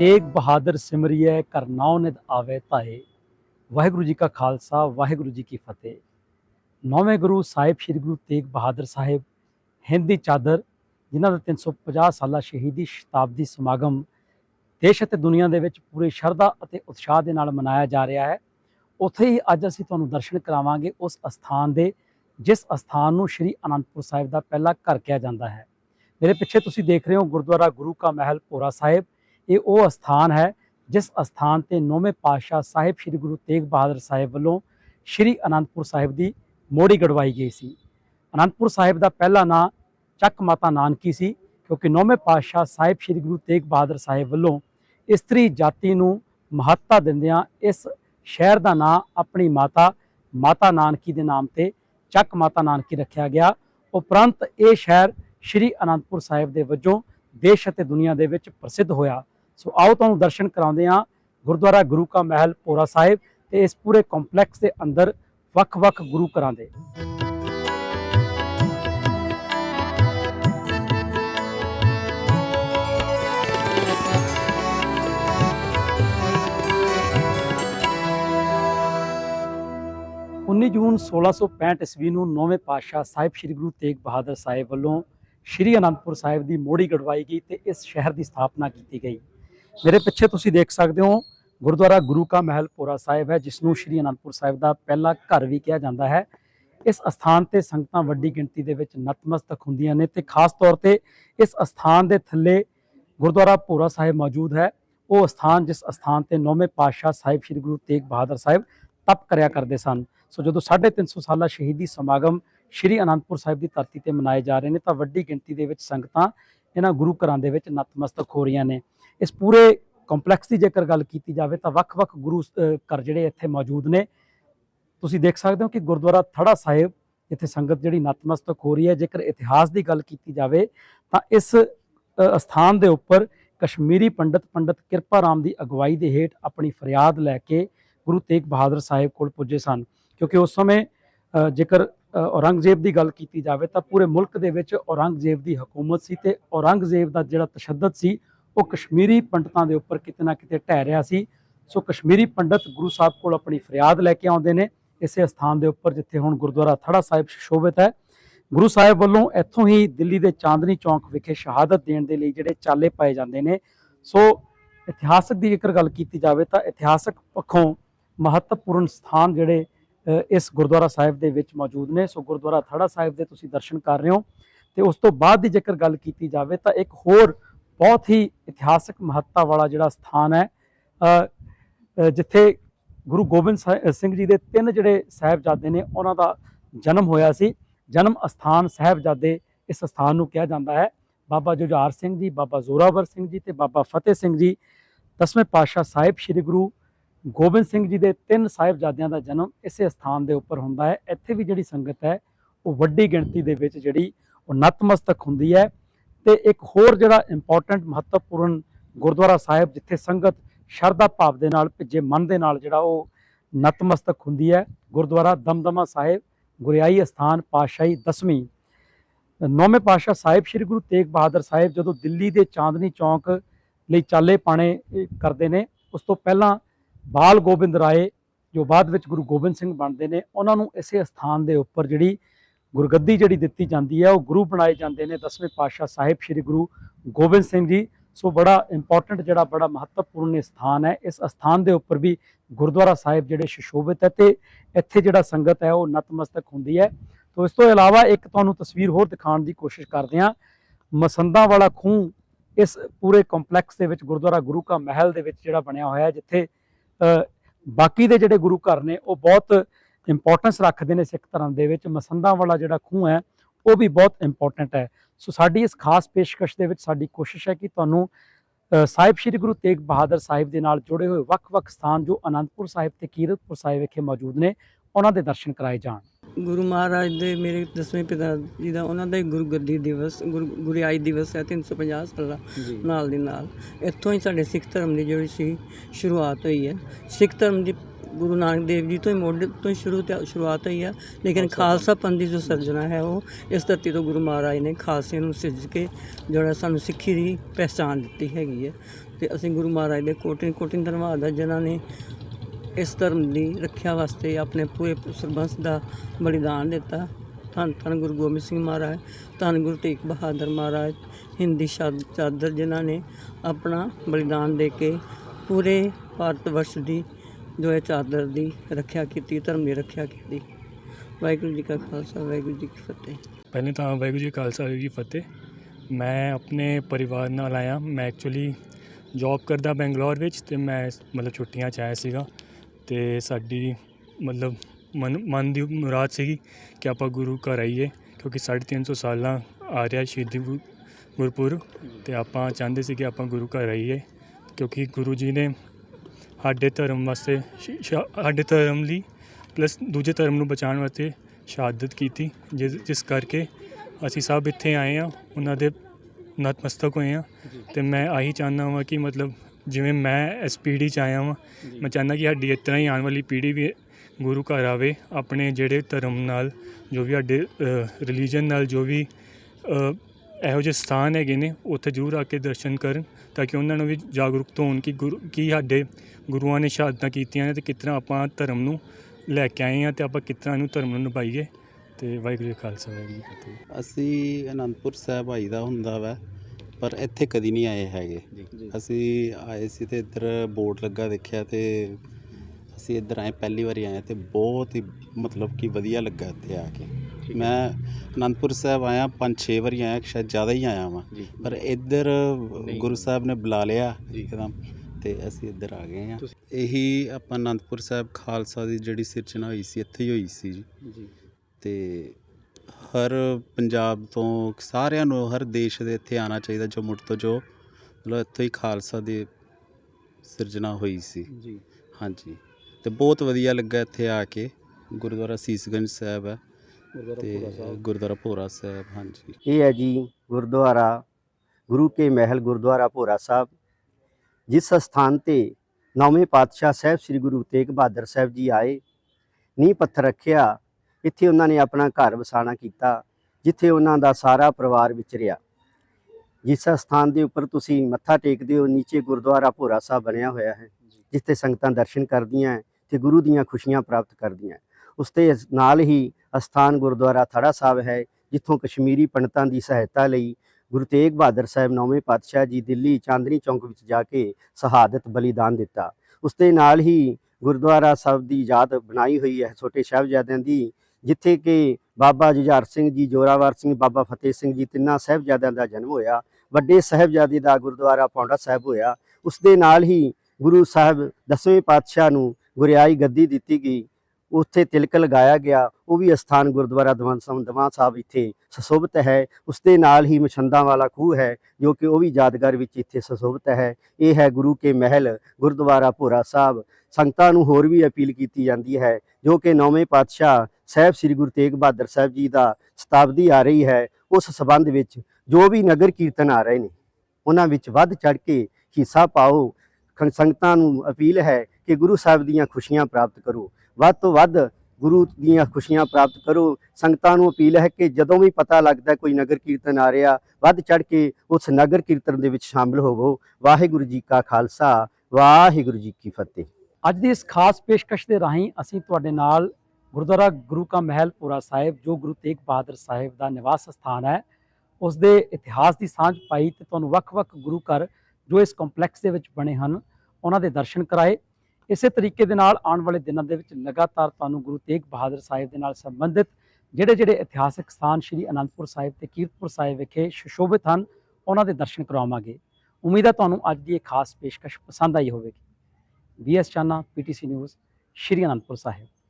ਤੇਗ ਬਹਾਦਰ ਸਿਮਰਿਐ ਕਰਨਾਉ ਨਿਦ ਆਵੇ ਤਾਏ ਵਾਹਿਗੁਰੂ ਜੀ ਕਾ ਖਾਲਸਾ, ਵਾਹਿਗੁਰੂ ਜੀ ਕੀ ਫਤਿਹ। ਨੌਵੇਂ ਗੁਰੂ ਸਾਹਿਬ, ਸ੍ਰੀ ਗੁਰੂ ਤੇਗ ਬਹਾਦਰ ਸਾਹਿਬ, ਹਿੰਦੀ ਚਾਦਰ, ਜਿਨ੍ਹਾਂ ਦਾ 350 ਸਾਲਾ ਸ਼ਹੀਦੀ ਸ਼ਤਾਬਦੀ ਸਮਾਗਮ ਦੇਸ਼ ਅਤੇ ਦੁਨੀਆ ਦੇ ਵਿੱਚ ਪੂਰੀ ਸ਼ਰਧਾ ਅਤੇ ਉਤਸ਼ਾਹ ਦੇ ਨਾਲ ਮਨਾਇਆ ਜਾ ਰਿਹਾ ਹੈ। ਉੱਥੇ ਹੀ ਅੱਜ ਅਸੀਂ ਤੁਹਾਨੂੰ ਦਰਸ਼ਨ ਕਰਾਵਾਂਗੇ ਉਸ ਅਸਥਾਨ ਦੇ, ਜਿਸ ਅਸਥਾਨ ਨੂੰ ਸ਼੍ਰੀ ਅਨੰਦਪੁਰ ਸਾਹਿਬ ਦਾ ਪਹਿਲਾ ਘਰ ਕਿਹਾ ਜਾਂਦਾ ਹੈ। ਮੇਰੇ ਪਿੱਛੇ ਤੁਸੀਂ ਦੇਖ ਰਹੇ ਹੋ ਗੁਰਦੁਆਰਾ ਗੁਰੂ ਕਾ ਮਹਿਲ ਭੋਰਾ ਸਾਹਿਬ ਇਹ ਉਹ ਅਸਥਾਨ ਹੈ ਜਿਸ ਅਸਥਾਨ ਤੇ ਨੌਵੇਂ ਪਾਤਸ਼ਾਹ ਸਾਹਿਬ ਸ੍ਰੀ ਗੁਰੂ ਤੇਗ ਬਹਾਦਰ ਸਾਹਿਬ ਵੱਲੋਂ ਸ਼੍ਰੀ ਅਨੰਦਪੁਰ ਸਾਹਿਬ ਦੀ ਮੋੜੀ ਗੜਵਾਈ ਗਈ ਸੀ। ਅਨੰਦਪੁਰ ਸਾਹਿਬ ਦਾ ਪਹਿਲਾ ਨਾਂ ਚੱਕ ਮਾਤਾ ਨਾਨਕੀ ਸੀ ਕਿਉਂਕਿ ਨੌਵੇਂ ਪਾਤਸ਼ਾਹ ਸਾਹਿਬ ਸ੍ਰੀ ਗੁਰੂ ਤੇਗ ਬਹਾਦਰ ਸਾਹਿਬ ਵੱਲੋਂ ਇਸਤਰੀ ਜਾਤੀ ਨੂੰ ਮਹੱਤਤਾ ਦਿੰਦਿਆਂ ਇਸ ਸ਼ਹਿਰ ਦਾ ਨਾਂ ਆਪਣੀ ਮਾਤਾ ਮਾਤਾ ਨਾਨਕੀ ਦੇ ਨਾਮ ਤੇ ਚੱਕ ਮਾਤਾ ਨਾਨਕੀ ਰੱਖਿਆ ਗਿਆ। ਉਪਰੰਤ ਇਹ ਸ਼ਹਿਰ ਸ਼੍ਰੀ ਅਨੰਦਪੁਰ ਸਾਹਿਬ ਦੇ ਵਜੋਂ ਦੇਸ਼ ਅਤੇ ਦੁਨੀਆ ਦੇ ਵਿੱਚ ਪ੍ਰਸਿੱਧ ਹੋਇਆ। ਸੋ ਆਓ ਤੁਹਾਨੂੰ ਦਰਸ਼ਨ ਕਰਾਉਂਦੇ ਹਾਂ ਗੁਰਦੁਆਰਾ ਗੁਰੂ ਕਾ ਮਹਿਲ ਪੋਰਾ ਸਾਹਿਬ ਤੇ ਇਸ ਪੂਰੇ ਕੰਪਲੈਕਸ ਦੇ ਅੰਦਰ ਵੱਖ-ਵੱਖ ਗੁਰੂ ਘਰਾਂ ਦੇ। ਉੱਨੀ ਜੂਨ 1665 ਈਸਵੀ ਨੂੰ ਨੌਵੇਂ ਪਾਤਸ਼ਾਹ ਸਾਹਿਬ ਸ੍ਰੀ ਗੁਰੂ ਤੇਗ ਬਹਾਦਰ ਸਾਹਿਬ ਵੱਲੋਂ ਸ਼੍ਰੀ ਅਨੰਦਪੁਰ ਸਾਹਿਬ ਦੀ ਮੋੜੀ ਗੜਵਾਈ ਗਈ ਤੇ ਇਸ ਸ਼ਹਿਰ ਦੀ ਸਥਾਪਨਾ ਕੀਤੀ ਗਈ। ਮੇਰੇ ਪਿੱਛੇ ਤੁਸੀਂ ਦੇਖ ਸਕਦੇ ਹੋ ਗੁਰਦੁਆਰਾ ਗੁਰੂ ਕਾ ਮਹਿਲ ਪੋਰਾ ਸਾਹਿਬ ਹੈ ਜਿਸ ਨੂੰ ਸ਼੍ਰੀ ਅਨੰਦਪੁਰ ਸਾਹਿਬ ਦਾ ਪਹਿਲਾ ਘਰ ਵੀ ਕਿਹਾ ਜਾਂਦਾ ਹੈ। ਇਸ ਅਸਥਾਨ ਤੇ ਸੰਗਤਾਂ ਵੱਡੀ ਗਿਣਤੀ ਦੇ ਵਿੱਚ ਨਤਮਸਤਕ ਹੁੰਦੀਆਂ ਨੇ ਤੇ ਖਾਸ ਤੌਰ ਤੇ ਇਸ ਅਸਥਾਨ ਦੇ ਥੱਲੇ ਗੁਰਦੁਆਰਾ ਭੋਰਾ ਸਾਹਿਬ ਮੌਜੂਦ ਹੈ। ਉਹ ਅਸਥਾਨ ਜਿਸ ਅਸਥਾਨ ਤੇ ਨੌਵੇਂ ਪਾਤਸ਼ਾਹ ਸਾਹਿਬ ਸ੍ਰੀ ਗੁਰੂ ਤੇਗ ਬਹਾਦਰ ਸਾਹਿਬ ਤਪ ਕਰਿਆ ਕਰਦੇ ਸਨ। ਸੋ ਜਦੋਂ 350 ਸਾਲਾ ਸ਼ਹੀਦੀ ਸਮਾਗਮ ਸ਼੍ਰੀ ਅਨੰਦਪੁਰ ਸਾਹਿਬ ਦੀ ਧਰਤੀ ਤੇ ਮਨਾਏ ਜਾ ਰਹੇ ਨੇ ਤਾਂ ਵੱਡੀ ਗਿਣਤੀ ਦੇ ਵਿੱਚ ਸੰਗਤਾਂ ਇਹਨਾਂ ਗੁਰੂ ਘਰਾਂ ਦੇ ਵਿੱਚ ਨਤਮਸਤਕ ਹੋ ਰਹੀਆਂ ਨੇ। ਇਸ ਪੂਰੇ ਕੰਪਲੈਕਸ ਦੀ ਜੇਕਰ ਗੱਲ ਕੀਤੀ ਜਾਵੇ ਤਾਂ ਵੱਖ-ਵੱਖ ਗੁਰੂ ਘਰ ਜਿਹੜੇ ਇੱਥੇ ਮੌਜੂਦ ਨੇ ਤੁਸੀਂ ਦੇਖ ਸਕਦੇ ਹੋ ਕਿ ਗੁਰਦੁਆਰਾ ਥੜਾ ਸਾਹਿਬ ਇੱਥੇ ਸੰਗਤ ਜਿਹੜੀ ਨਤਮਸਤਕ ਹੋ ਰਹੀ ਹੈ। ਜੇਕਰ ਇਤਿਹਾਸ ਦੀ ਗੱਲ ਕੀਤੀ ਜਾਵੇ ਤਾਂ ਇਸ ਅ, ਅਸਥਾਨ ਦੇ ਉੱਪਰ ਕਸ਼ਮੀਰੀ ਪੰਡਤ ਪੰਡਤ ਕਿਰਪਾ ਰਾਮ ਦੀ ਅਗਵਾਈ ਦੇ ਹੇਠ ਆਪਣੀ ਫਰਿਆਦ ਲੈ ਕੇ ਗੁਰੂ ਤੇਗ ਬਹਾਦਰ ਸਾਹਿਬ ਕੋਲ ਪੁੱਜੇ ਸਨ। ਕਿਉਂਕਿ ਉਸ ਸਮੇਂ ਜੇਕਰ ਔਰੰਗਜ਼ੇਬ ਦੀ ਗੱਲ ਕੀਤੀ ਜਾਵੇ ਤਾਂ ਪੂਰੇ ਮੁਲਕ ਦੇ ਵਿੱਚ ਔਰੰਗਜ਼ੇਬ ਦੀ ਹਕੂਮਤ ਸੀ ਤੇ ਔਰੰਗਜ਼ੇਬ ਦਾ ਜਿਹੜਾ ਤਸ਼ੱਦਦ ਸੀ ਉਹ ਕਸ਼ਮੀਰੀ ਪੰਡਤਾਂ ਦੇ ਉੱਪਰ ਕਿਤੇ ਨਾ ਕਿਤੇ ਢਹਿ ਰਿਹਾ ਸੀ। ਸੋ ਕਸ਼ਮੀਰੀ ਪੰਡਤ ਗੁਰੂ ਸਾਹਿਬ ਕੋਲ ਆਪਣੀ ਫਰਿਆਦ ਲੈ ਕੇ ਆਉਂਦੇ ਨੇ। ਇਸੇ ਸਥਾਨ ਦੇ ਉੱਪਰ ਜਿੱਥੇ ਹੁਣ ਗੁਰਦੁਆਰਾ ਥੜਾ ਸਾਹਿਬ ਸ਼ੋਭਿਤ ਹੈ। ਗੁਰੂ ਸਾਹਿਬ ਵੱਲੋਂ ਇੱਥੋਂ ਹੀ ਦਿੱਲੀ ਦੇ ਚਾਂਦਨੀ ਚੌਂਕ ਵਿਖੇ ਸ਼ਹਾਦਤ ਦੇਣ ਦੇ ਲਈ ਜਿਹੜੇ ਚਾਲੇ ਪਾਏ ਜਾਂਦੇ ਨੇ। ਸੋ ਇਤਿਹਾਸਕ ਦੀ ਜੇਕਰ ਗੱਲ ਕੀਤੀ ਜਾਵੇ ਤਾਂ ਇਤਿਹਾਸਕ ਪੱਖੋਂ ਮਹੱਤਵਪੂਰਨ ਸਥਾਨ ਜਿਹੜੇ ਇਸ ਗੁਰਦੁਆਰਾ ਸਾਹਿਬ ਦੇ ਵਿੱਚ ਮੌਜੂਦ ਨੇ। ਸੋ ਗੁਰਦੁਆਰਾ ਥੜਾ ਸਾਹਿਬ ਦੇ ਤੁਸੀਂ ਦਰਸ਼ਨ ਕਰ ਰਹੇ ਹੋ। ਤੇ ਉਸ ਤੋਂ ਬਾਅਦ ਦੀ ਜੇਕਰ ਗੱਲ ਕੀਤੀ ਜਾਵੇ ਤਾਂ ਇੱਕ ਹੋਰ ਬਹੁਤ ਹੀ ਇਤਿਹਾਸਕ ਮਹੱਤਤਾ ਵਾਲਾ ਜਿਹੜਾ ਸਥਾਨ ਹੈ। ਜਿੱਥੇ ਗੁਰੂ ਗੋਬਿੰਦ ਸਾਹਿ- ਸਿੰਘ ਜੀ ਦੇ ਤਿੰਨ ਜਿਹੜੇ ਸਾਹਿਬਜ਼ਾਦੇ ਨੇ, ਉਹਨਾਂ ਦਾ ਜਨਮ ਹੋਇਆ ਸੀ। ਜਨਮ ਅਸਥਾਨ ਸਾਹਿਬਜ਼ਾਦੇ ਇਸ ਸਥਾਨ ਨੂੰ ਕਿਹਾ ਜਾਂਦਾ ਹੈ। ਬਾਬਾ ਜੁਝਾਰ ਸਿੰਘ ਜੀ, ਬਾਬਾ ਜ਼ੋਰਾਵਰ ਸਿੰਘ ਜੀ ਤੇ ਬਾਬਾ ਫਤਿਹ ਸਿੰਘ ਜੀ। ਦਸਵੇਂ ਪਾਤਸ਼ਾਹ ਸਾਹਿਬ ਸ੍ਰੀ ਗੁਰੂ ਗੋਬਿੰਦ ਸਿੰਘ ਜੀ ਦੇ ਤਿੰਨ ਸਾਹਿਬਜ਼ਾਦਿਆਂ ਦਾ ਜਨਮ ਇਸੇ ਸਥਾਨ ਦੇ ਉੱਪਰ ਹੁੰਦਾ ਹੈ। ਇੱਥੇ ਵੀ ਜਿਹੜੀ ਸੰਗਤ ਹੈ, ਉਹ ਵੱਡੀ ਗਿਣਤੀ ਦੇ ਵਿੱਚ ਜਿਹੜੀ ਉਹ ਨਤਮਸਤਕ ਹੁੰਦੀ ਹੈ। ਤੇ ਇੱਕ ਹੋਰ ਜਿਹੜਾ ਇੰਪੋਰਟੈਂਟ ਮਹੱਤਵਪੂਰਨ ਗੁਰਦੁਆਰਾ ਸਾਹਿਬ ਜਿੱਥੇ ਸੰਗਤ ਸ਼ਰਧਾ ਭਾਵ ਦੇ ਨਾਲ ਭਿੱਜੇ ਮਨ ਦੇ ਨਾਲ ਜਿਹੜਾ ਉਹ ਨਤਮਸਤਕ ਹੁੰਦੀ ਹੈ, ਗੁਰਦੁਆਰਾ ਦਮਦਮਾ ਸਾਹਿਬ, ਗੁਰਿਆਈ ਅਸਥਾਨ, ਪਾਤਸ਼ਾਹੀ ਦਸਵੀਂ, ਨੌਵੇਂ ਪਾਤਸ਼ਾਹ ਸਾਹਿਬ ਸ੍ਰੀ ਗੁਰੂ ਤੇਗ ਬਹਾਦਰ ਸਾਹਿਬ ਜਦੋਂ ਦਿੱਲੀ ਦੇ ਚਾਂਦਨੀ ਚੌਂਕ ਲਈ ਚਾਲੇ ਪਾਣੇ ਕਰਦੇ ਨੇ, ਉਸ ਤੋਂ ਪਹਿਲਾਂ ਬਾਲ ਗੋਬਿੰਦ ਰਾਏ, ਜੋ ਬਾਅਦ ਵਿੱਚ ਗੁਰੂ ਗੋਬਿੰਦ ਸਿੰਘ ਬਣਦੇ ਨੇ, ਉਹਨਾਂ ਨੂੰ ਇਸੇ ਸਥਾਨ ਦੇ ਉੱਪਰ ਜਿਹੜੀ ਗੁਰਗੱਦੀ ਜਿਹੜੀ ਦਿੱਤੀ ਜਾਂਦੀ ਹੈ, ਉਹ ਗੁਰੂ ਬਣਾਏ ਜਾਂਦੇ ਨੇ ਦਸਵੇਂ ਪਾਤਸ਼ਾਹ ਸਾਹਿਬ ਸ੍ਰੀ ਗੁਰੂ ਗੋਬਿੰਦ ਸਿੰਘ ਜੀ। ਸੋ ਬੜਾ ਇੰਪੋਰਟੈਂਟ ਜਿਹੜਾ ਬੜਾ ਮਹੱਤਵਪੂਰਨ ਇਹ ਸਥਾਨ ਹੈ। ਇਸ ਸਥਾਨ ਦੇ ਉੱਪਰ ਵੀ ਗੁਰਦੁਆਰਾ ਸਾਹਿਬ ਜਿਹੜੇ ਸ਼ਸ਼ੋਭਿਤ ਹੈ ਤੇ ਇੱਥੇ ਜਿਹੜਾ ਸੰਗਤ ਹੈ, ਉਹ ਨਤਮਸਤਕ ਹੁੰਦੀ ਹੈ। ਤੋਂ ਇਸ ਤੋਂ ਇਲਾਵਾ ਇੱਕ ਤੁਹਾਨੂੰ ਤਸਵੀਰ ਹੋਰ ਦਿਖਾਉਣ ਦੀ ਕੋਸ਼ਿਸ਼ ਕਰਦੇ ਹਾਂ। ਮਸੰਦਾਂ ਵਾਲਾ ਖੂਹ ਇਸ ਪੂਰੇ ਕੰਪਲੈਕਸ ਦੇ ਵਿੱਚ ਗੁਰਦੁਆਰਾ ਗੁਰੂ ਕਾ ਮਹਿਲ ਦੇ ਵਿੱਚ ਜਿਹੜਾ ਬਣਿਆ ਹੋਇਆ ਹੈ, ਜਿੱਥੇ ਬਾਕੀ ਦੇ ਜਿਹੜੇ ਗੁਰੂ ਘਰ ਨੇ, ਉਹ ਬਹੁਤ ਇੰਪੋਰਟੈਂਸ ਰੱਖਦੇ ਨੇ ਸਿੱਖ ਧਰਮ ਦੇ ਵਿੱਚ ਮਸੰਦਾ ਵਾਲਾ ਜਿਹੜਾ ਖੂਹ ਹੈ ਉਹ ਵੀ ਬਹੁਤ ਇੰਪੋਰਟੈਂਟ ਹੈ। ਸੋ ਸਾਡੀ ਇਸ ਖਾਸ ਪੇਸ਼ਕਸ਼ ਦੇ ਵਿੱਚ ਸਾਡੀ ਕੋਸ਼ਿਸ਼ ਹੈ ਕਿ ਤੁਹਾਨੂੰ ਸਾਹਿਬ ਸ੍ਰੀ ਗੁਰੂ ਤੇਗ ਬਹਾਦਰ ਸਾਹਿਬ ਦੇ ਨਾਲ ਜੁੜੇ ਹੋਏ ਵੱਖ-ਵੱਖ ਸਥਾਨ ਜੋ ਅਨੰਦਪੁਰ ਸਾਹਿਬ ਤੇ ਕੀਰਤਪੁਰ ਸਾਹਿਬ ਵਿਖੇ ਮੌਜੂਦ ਨੇ ਉਹਨਾਂ ਦੇ ਦਰਸ਼ਨ ਕਰਾਏ ਜਾਣ। ਗੁਰੂ ਮਹਾਰਾਜ ਦੇ ਮੇਰੇ ਦਸਵੇਂ ਪਿਤਾ ਜੀ ਦਾ ਉਹਨਾਂ ਦਾ ਗੁਰਗੱਦੀ ਦਿਵਸ ਗੁਰ- ਗੁਰਿਆਈ ਦਿਵਸ ਹੈ 350 ਸਾਲਾ ਨਾਲ ਦੀ ਨਾਲ। ਇੱਥੋਂ ਹੀ ਸਾਡੇ ਸਿੱਖ ਧਰਮ ਦੀ ਜਿਹੜੀ ਸੀ ਸ਼ੁਰੂਆਤ ਹੋਈ ਹੈ। ਸਿੱਖ ਧਰਮ ਦੀ ਗੁਰੂ ਨਾਨਕ ਦੇਵ ਜੀ ਤੋਂ ਹੀ ਮੁੱਢ ਤੋਂ ਸ਼ੁਰੂ ਤੇ ਸ਼ੁਰੂਆਤ ਹੋਈ ਹੈ ਲੇਕਿਨ ਖਾਲਸਾ ਪੰਥ ਦੀ ਜੋ ਸਰਜਣਾ ਹੈ ਉਹ ਇਸ ਧਰਤੀ ਤੋਂ ਗੁਰੂ ਮਹਾਰਾਜ ਨੇ ਖਾਲਸੇ ਨੂੰ ਸਿਰਜ ਕੇ ਜਿਹੜਾ ਸਾਨੂੰ ਸਿੱਖੀ ਦੀ ਪਹਿਚਾਣ ਦਿੱਤੀ ਹੈਗੀ ਹੈ। ਤੇ ਅਸੀਂ ਗੁਰੂ ਮਹਾਰਾਜ ਦੇ ਕੋਟਿਨ ਕੋਟਿਨ ਧੰਨਵਾਦ ਹੈ ਜਿਨ੍ਹਾਂ ਨੇ ਇਸ ਧਰਮ ਦੀ ਰੱਖਿਆ ਵਾਸਤੇ ਆਪਣੇ ਪੂਰੇ ਸਰਬੰਸ ਦਾ ਬਲੀਦਾਨ ਦਿੱਤਾ। ਧੰਨ ਧੰਨ ਗੁਰੂ ਗੋਬਿੰਦ ਸਿੰਘ ਮਹਾਰਾਜ ਧੰਨ ਗੁਰੂ ਤੇਗ ਬਹਾਦਰ ਮਹਾਰਾਜ ਹਿੰਦੀ ਚਾਦਰ ਜਿਨ੍ਹਾਂ ਨੇ ਆਪਣਾ ਬਲੀਦਾਨ ਦੇ ਕੇ ਪੂਰੇ ਭਾਰਤ ਵਰਸ਼ ਦੀ ਜੋ ਹੈ ਚਾਦਰ ਦੀ ਰੱਖਿਆ ਕੀਤੀ, ਧਰਮ ਦੀ ਰੱਖਿਆ ਕੀਤੀ। ਵਾਹਿਗੁਰੂ ਜੀ ਕਾ ਖਾਲਸਾ, ਵਾਹਿਗੁਰੂ ਜੀ ਕੀ ਫਤਿਹ। ਪਹਿਲੇ ਤਾਂ ਵਾਹਿਗੁਰੂ ਜੀ ਕਾ ਖਾਲਸਾ, ਵਾਹਿਗੁਰੂ ਜੀ ਕੀ ਫਤਿਹ। ਮੈਂ ਆਪਣੇ ਪਰਿਵਾਰ ਨਾਲ ਆਇਆ। ਮੈਂ ਐਕਚੁਅਲੀ ਜੌਬ ਕਰਦਾ ਬੈਂਗਲੌਰ ਵਿੱਚ ਤੇ ਮੈਂ ਮਤਲਬ ਛੁੱਟੀਆਂ 'ਚ ਆਇਆ ਸੀਗਾ ਤੇ ਸਾਡੀ ਮਤਲਬ ਮਨ ਮਨ ਦੀ ਮੁਰਾਦ ਸੀਗੀ ਕਿ ਆਪਾਂ ਗੁਰੂ ਘਰ ਆਈਏ ਕਿਉਂਕਿ 350 ਸਾਲਾਂ ਆ ਰਿਹਾ ਸ਼ਹੀਦੀ ਗੁ- ਗੁਰਪੁਰਬ ਤੇ ਆਪਾਂ ਚਾਹੁੰਦੇ ਸੀ ਕਿ ਆਪਾਂ ਗੁਰੂ ਘਰ ਆਈਏ ਕਿਉਂਕਿ ਗੁਰੂ ਜੀ ਨੇ ਸਾਡੇ ਧਰਮ ਵਾਸਤੇ ਸਾਡੇ ਧਰਮ ਲਈ ਪਲੱਸ ਦੂਜੇ ਧਰਮ ਨੂੰ ਬਚਾਉਣ ਵਾਸਤੇ ਸ਼ਹਾਦਤ ਕੀਤੀ ਜਿਸ ਜਿਸ ਕਰਕੇ ਅਸੀਂ ਸਭ ਇੱਥੇ ਆਏ ਆ ਉਹਨਾਂ ਦੇ ਨਤਮਸਤਕ ਹੋਏ ਆ ਤੇ ਮੈਂ ਆਹੀ ਚਾਹੁੰਦਾ ਹਾਂ ਕਿ ਮਤਲਬ ਜਿਵੇਂ ਮੈਂ ਇਸ ਪੀੜ੍ਹੀ 'ਚ ਆਇਆ ਹਾਂ ਮੈਂ ਚਾਹੁੰਦਾ ਕਿ ਸਾਡੀ ਇਸ ਤਰ੍ਹਾਂ ਹੀ ਆਉਣ ਵਾਲੀ ਪੀੜ੍ਹੀ ਵੀ ਗੁਰੂ ਘਰ ਆਵੇ ਆਪਣੇ ਜਿਹੜੇ ਧਰਮ ਨਾਲ ਜੋ ਵੀ ਸਾਡੇ ਰਿਲੀਜਨ ਨਾਲ ਜੋ ਵੀ ਇਹੋ ਜਿਹੇ ਸਥਾਨ ਹੈਗੇ ਨੇ ਉੱਥੇ ਜ਼ਰੂਰ ਆ ਕੇ ਦਰਸ਼ਨ ਕਰਨ ਤਾਂ ਕਿ ਉਹਨਾਂ ਨੂੰ ਵੀ ਜਾਗਰੂਕ ਹੋਣ ਕਿ ਗੁਰੂ ਕੀ ਸਾਡੇ ਗੁਰੂਆਂ ਨੇ ਸ਼ਹਾਦਤਾਂ ਕੀਤੀਆਂ ਨੇ ਤੇ ਕਿਸ ਤਰ੍ਹਾਂ ਆਪਾਂ ਧਰਮ ਨੂੰ ਲੈ ਕੇ ਆਏ ਆ ਤੇ ਆਪਾਂ ਕਿਸ ਤਰ੍ਹਾਂ ਇਹਨੂੰ ਧਰਮ ਨੂੰ ਨਿਭਾਈਏ ਤੇ ਵਾਹਿਗੁਰੂ ਜੀ ਖਾਲਸਾ ਵਾਹਿਗੁਰੂ ਜੀ ਫਤਿਹ। ਅਸੀਂ ਅਨੰਦਪੁਰ ਸਾਹਿਬ ਆਈਦਾ ਹੁੰਦਾ ਵਾ ਪਰ ਇੱਥੇ ਕਦੀ ਨਹੀਂ ਆਏ ਹੈਗੇ। ਅਸੀਂ ਆਏ ਸੀ ਤੇ ਇੱਧਰ ਬੋਰਡ ਲੱਗਾ ਦੇਖਿਆ ਤੇ ਅਸੀਂ ਇੱਧਰ ਆਏ ਪਹਿਲੀ ਵਾਰੀ ਆਏ ਤੇ ਬਹੁਤ ਹੀ ਮਤਲਬ ਕਿ ਵਧੀਆ ਲੱਗਾ ਇੱਥੇ ਆ ਕੇ। ਮੈਂ ਅਨੰਦਪੁਰ ਸਾਹਿਬ ਆਇਆ ਪੰਜ ਛੇ ਵਾਰੀ ਆਇਆ ਸ਼ਾਇਦ ਜ਼ਿਆਦਾ ਹੀ ਆਇਆ ਵਾਂ। ਪਰ ਇੱਧਰ ਗੁਰੂ ਸਾਹਿਬ ਨੇ ਬੁਲਾ ਲਿਆ ਇੱਕਦਮ ਤੇ ਅਸੀਂ ਇੱਧਰ ਆ ਗਏ ਆ ਇਹੀ ਆਪਾਂ ਅਨੰਦਪੁਰ ਸਾਹਿਬ ਖਾਲਸਾ ਦੀ ਜਿਹੜੀ ਸਿਰਜਣਾ ਹੋਈ ਸੀ ਇੱਥੇ ਹੀ ਹੋਈ ਸੀ ਜੀ। ਤੇ ਹਰ ਪੰਜਾਬ ਤੋਂ ਸਾਰਿਆਂ ਨੂੰ ਹਰ ਦੇਸ਼ ਦੇ ਇੱਥੇ ਆਉਣਾ ਚਾਹੀਦਾ ਜੋ ਮੁੜ ਤੋਂ ਜੋ ਮਤਲਬ ਇੱਥੋਂ ਹੀ ਖਾਲਸਾ ਦੀ ਸਿਰਜਣਾ ਹੋਈ ਸੀ। ਜੀ। ਹਾਂਜੀ। ਤੇ ਬਹੁਤ ਵਧੀਆ ਲੱਗਾ ਇੱਥੇ ਆ ਕੇ। ਗੁਰਦੁਆਰਾ ਸੀਸਗੰਜ ਸਾਹਿਬ ਹੈ ਤੇ ਗੁਰਦੁਆਰਾ ਭੋਰਾ ਸਾਹਿਬ, ਹਾਂਜੀ। ਇਹ ਹੈ ਜੀ ਗੁਰਦੁਆਰਾ ਗੁਰੂ ਕੇ ਮਹਿਲ ਗੁਰਦੁਆਰਾ ਭੋਰਾ ਸਾਹਿਬ, ਜਿਸ ਸਥਾਨ ਤੇ ਨੌਵੇਂ ਪਾਤਸ਼ਾਹ ਸਾਹਿਬ ਸ੍ਰੀ ਗੁਰੂ ਤੇਗ ਬਹਾਦਰ ਸਾਹਿਬ ਜੀ ਆਏ, ਨੀਂਹ ਪੱਥਰ ਰੱਖਿਆ, ਇੱਥੇ ਉਹਨਾਂ ਨੇ ਆਪਣਾ ਘਰ ਵਸਾਣਾ ਕੀਤਾ, ਜਿੱਥੇ ਉਹਨਾਂ ਦਾ ਸਾਰਾ ਪਰਿਵਾਰ ਵਿਚਰਿਆ। ਜਿਸ ਸਥਾਨ ਦੇ ਉੱਪਰ ਤੁਸੀਂ ਮੱਥਾ ਟੇਕਦੇ ਹੋ, ਨੀਚੇ ਗੁਰਦੁਆਰਾ ਭੋਰਾ ਸਾਹਿਬ ਬਣਿਆ ਹੋਇਆ ਹੈ, ਜਿੱਥੇ ਸੰਗਤਾਂ ਦਰਸ਼ਨ ਕਰਦੀਆਂ ਹੈ ਗੁਰੂ ਦੀਆਂ ਖੁਸ਼ੀਆਂ ਪ੍ਰਾਪਤ ਕਰਦੀਆਂ ਹੈ। ਉਸ ਤੇ ਨਾਲ ਹੀ ਅਸਥਾਨ ਗੁਰਦੁਆਰਾ ਥੜਾ ਸਾਹਿਬ ਹੈ, ਜਿੱਥੋਂ ਕਸ਼ਮੀਰੀ ਪੰਡਤਾਂ ਦੀ ਸਹਾਇਤਾ ਲਈ ਗੁਰੂ ਤੇਗ ਬਹਾਦਰ ਸਾਹਿਬ ਨੌਵੇਂ ਪਾਤਸ਼ਾਹ ਜੀ ਦਿੱਲੀ ਚਾਂਦਨੀ ਚੌਂਕ ਵਿੱਚ ਜਾ ਕੇ ਸ਼ਹਾਦਤ ਬਲੀਦਾਨ ਦਿੱਤਾ। ਉਸ ਦੇ ਨਾਲ ਹੀ ਗੁਰਦੁਆਰਾ ਸਾਹਿਬ ਦੀ ਯਾਦ ਬਣਾਈ ਹੋਈ ਹੈ ਛੋਟੇ ਸਾਹਿਬਜ਼ਾਦਿਆਂ ਦੀ, ਜਿੱਥੇ ਕਿ ਬਾਬਾ ਜੁਝਾਰ ਸਿੰਘ ਜੀ, ਜੋਰਾਵਰ ਸਿੰਘ, ਬਾਬਾ ਫਤਿਹ ਸਿੰਘ ਜੀ ਤਿੰਨਾਂ ਸਾਹਿਬਜ਼ਾਦਿਆਂ ਦਾ ਜਨਮ ਹੋਇਆ। ਵੱਡੇ ਸਾਹਿਬਜ਼ਾਦੇ ਦਾ ਗੁਰਦੁਆਰਾ ਪੌਂਡਾ ਸਾਹਿਬ ਹੋਇਆ। ਉਸ ਦੇ ਨਾਲ ਹੀ ਗੁਰੂ ਸਾਹਿਬ ਦਸਵੇਂ ਪਾਤਸ਼ਾਹ ਨੂੰ ਗੁਰਿਆਈ ਗੱਦੀ ਦਿੱਤੀ ਗਈ। ਉੱਥੇ ਤਿਲਕ ਲਗਾਇਆ ਗਿਆ। ਉਹ ਵੀ ਅਸਥਾਨ ਗੁਰਦੁਆਰਾ ਦਵਾਨ ਦਵਾਂ ਸਾਹਿਬ ਇੱਥੇ ਸਸੋਭਿਤ ਹੈ। ਉਸ ਦੇ ਨਾਲ ਹੀ ਮਛੰਦਾਂ ਵਾਲਾ ਖੂਹ ਹੈ, ਜੋ ਕਿ ਉਹ ਵੀ ਯਾਦਗਾਰ ਵਿੱਚ ਇੱਥੇ ਸੁਸ਼ੋਭਿਤ ਹੈ। ਇਹ ਹੈ ਗੁਰੂ ਕੇ ਮਹਿਲ, ਗੁਰਦੁਆਰਾ ਭੋਰਾ ਸਾਹਿਬ। ਸੰਗਤਾਂ ਨੂੰ ਹੋਰ ਵੀ ਅਪੀਲ ਕੀਤੀ ਜਾਂਦੀ ਹੈ, ਜੋ ਕਿ ਨੌਵੇਂ ਪਾਤਸ਼ਾਹ ਸਾਹਿਬ ਸ੍ਰੀ ਗੁਰੂ ਤੇਗ ਬਹਾਦਰ ਸਾਹਿਬ ਜੀ ਦਾ ਸ਼ਤਾਬਦੀ ਆ ਰਹੀ ਹੈ। ਉਸ ਸਬੰਧ ਵਿੱਚ ਜੋ ਵੀ ਨਗਰ ਕੀਰਤਨ ਆ ਰਹੇ ਨੇ, ਉਹਨਾਂ ਵਿੱਚ ਵੱਧ ਚੜ ਕੇ ਹਿੱਸਾ ਪਾਓ। ਸੰਗਤਾਂ ਨੂੰ ਅਪੀਲ ਹੈ ਕਿ ਗੁਰੂ ਸਾਹਿਬ ਦੀਆਂ ਖੁਸ਼ੀਆਂ ਪ੍ਰਾਪਤ ਕਰੋ। ਵੱਧ ਤੋਂ ਵੱਧ ਗੁਰੂ ਦੀਆਂ ਖੁਸ਼ੀਆਂ ਪ੍ਰਾਪਤ ਕਰੋ। ਸੰਗਤਾਂ ਨੂੰ ਅਪੀਲ ਹੈ ਕਿ ਜਦੋਂ ਵੀ ਪਤਾ ਲੱਗਦਾ ਕੋਈ ਨਗਰ ਕੀਰਤਨ ਆ ਰਿਹਾ, ਵੱਧ ਚੜ ਕੇ ਉਸ ਨਗਰ ਕੀਰਤਨ ਦੇ ਵਿੱਚ ਸ਼ਾਮਿਲ ਹੋਵੋ। ਵਾਹਿਗੁਰੂ ਜੀ ਕਾ ਖਾਲਸਾ, ਵਾਹਿਗੁਰੂ ਜੀ ਕੀ ਫਤਿਹ। ਅੱਜ ਦੀ ਇਸ ਖਾਸ ਪੇਸ਼ਕਸ਼ ਦੇ ਰਾਹੀਂ ਅਸੀਂ ਤੁਹਾਡੇ ਨਾਲ ਗੁਰਦੁਆਰਾ ਗੁਰੂ ਕਾ ਮਹਿਲਪੁਰਾ ਸਾਹਿਬ, ਜੋ ਗੁਰੂ ਤੇਗ ਬਹਾਦਰ ਸਾਹਿਬ ਦਾ ਨਿਵਾਸ ਸਥਾਨ ਹੈ, ਉਸ ਦੇ ਇਤਿਹਾਸ ਦੀ ਸਾਂਝ ਪਾਈ ਤੇ ਤੁਹਾਨੂੰ ਵੱਖ-ਵੱਖ ਗੁਰੂ ਘਰ ਜੋ ਇਸ ਕੰਪਲੈਕਸ ਦੇ ਵਿੱਚ ਬਣੇ ਹਨ, ਉਹਨਾਂ ਦੇ ਦਰਸ਼ਨ ਕਰਾਏ। ਇਸੇ ਤਰੀਕੇ ਦੇ ਨਾਲ ਆਉਣ ਵਾਲੇ ਦਿਨਾਂ ਦੇ ਵਿੱਚ ਲਗਾਤਾਰ ਤੁਹਾਨੂੰ ਗੁਰੂ ਤੇਗ ਬਹਾਦਰ ਸਾਹਿਬ ਦੇ ਨਾਲ ਸੰਬੰਧਿਤ ਜਿਹੜੇ ਜਿਹੜੇ ਇਤਿਹਾਸਕ ਸਥਾਨ ਸ਼੍ਰੀ ਅਨੰਦਪੁਰ ਸਾਹਿਬ ਤੇ ਕੀਰਤਪੁਰ ਸਾਹਿਬ ਵਿਖੇ ਸੁਸ਼ੋਭਿਤ ਹਨ, ਉਹਨਾਂ ਦੇ ਦਰਸ਼ਨ ਕਰਾਵਾਂਗੇ। ਉਮੀਦ ਹੈ ਤੁਹਾਨੂੰ ਅੱਜ ਦੀ ਇਹ ਖਾਸ ਪੇਸ਼ਕਸ਼ ਪਸੰਦ ਆਈ ਹੋਵੇਗੀ। BS Chana PTC news Shri Anandpur Sahib.